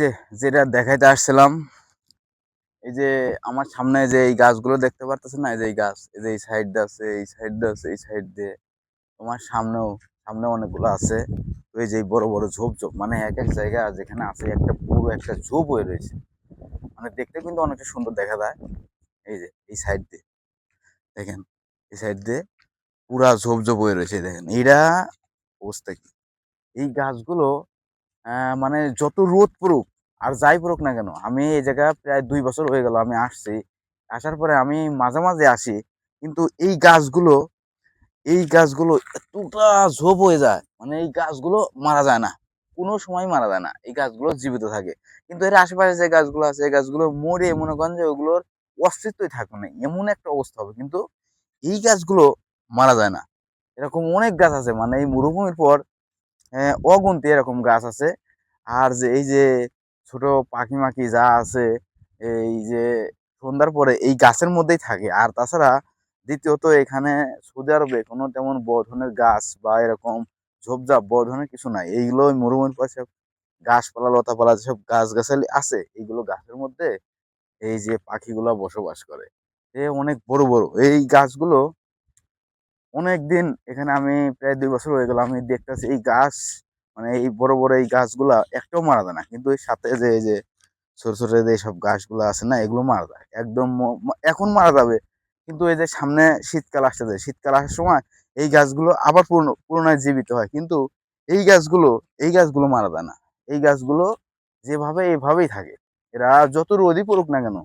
যে যেটা দেখাইতে আসছিলাম, এই যে আমার সামনে যে এই গাছগুলো দেখতে পারতেছে না? এই যে এই গাছ, এই যে এই সাইড আছে, এই সাইড আছে, এই সাইড দিয়ে তোমার সামনেও, সামনে অনেকগুলো আছে। ওই যে বড় বড় ঝোপ ঝোপ মানে এক এক জায়গা যেখানে আছে একটা পুরো একটা ঝোপ হয়ে রয়েছে। মানে দেখতে কিন্তু অনেকটা সুন্দর দেখা যায়। এই যে এই সাইড দিয়ে, দেখেন, এই সাইড দিয়ে পুরা ঝোপ ঝোপ হয়ে রয়েছে, দেখেন। এইটা অবস্থা কি? এই গাছগুলো মানে যত রোদ পড়ুক আর যাই পড়ুক না কেন, আমি এই জায়গা প্রায় দুই বছর হয়ে গেল আমি আসছি। আসার পরে আমি মাঝে মাঝে আসি, কিন্তু এই গাছগুলো এই গাছগুলো এতটা ঝোপ হয়ে যায় মানে এই গাছগুলো মারা যায় না, কোনো সময় মারা যায় না, এই গাছগুলো জীবিত থাকে। কিন্তু এর আশেপাশে যে গাছগুলো আছে, এই গাছগুলো মরে মনে করেন যে ওগুলোর অস্তিত্বই থাকবে না, এমন একটা অবস্থা হবে, কিন্তু এই গাছগুলো মারা যায় না। এরকম অনেক গাছ আছে মানে এই মরুভূমির পর অগুন্তি এরকম গাছ আছে। আর যে এই যে ছোট পাখি মাখি যা আছে, এই যে সন্ধ্যার পরে এই গাছের মধ্যেই থাকে। আর তাছাড়া দ্বিতীয়ত এখানে সৌদি আরবে কোনো তেমন বড় ধরনের গাছ বা এরকম ঝোপঝাপ বড় ধরনের কিছু নাই। এইগুলো মরুভূমির পাশে গাছপালা, লতাপালা যেসব গাছ গাছালি আছে, এইগুলো গাছের মধ্যে এই যে পাখিগুলো বসবাস করে। এ অনেক বড় বড়। এই গাছগুলো অনেক দিন এখানে আমি প্রায় দুই বছর হয়ে গেল আমি দেখতেছি। এই গাছ মানে এই বড় বড় এই গাছগুলা একটাও মারা যায় না। কিন্তু এর সাথে যে, এই যে ছোট ছোট যে সব গাছগুলো আছে না, এগুলো মারা যায়। একদম এখন মারা যাবে। কিন্তু এই যে সামনে শীতকাল আসতে আসতেছে শীতকাল আসার সময় এই গাছগুলো আবার পুরনো পুনরায় জীবিত হয়। কিন্তু এই গাছগুলো এই গাছগুলো মারা যায় না। এই গাছগুলো যেভাবে এইভাবেই থাকে। এরা যত রোদই পড়ুক না কেন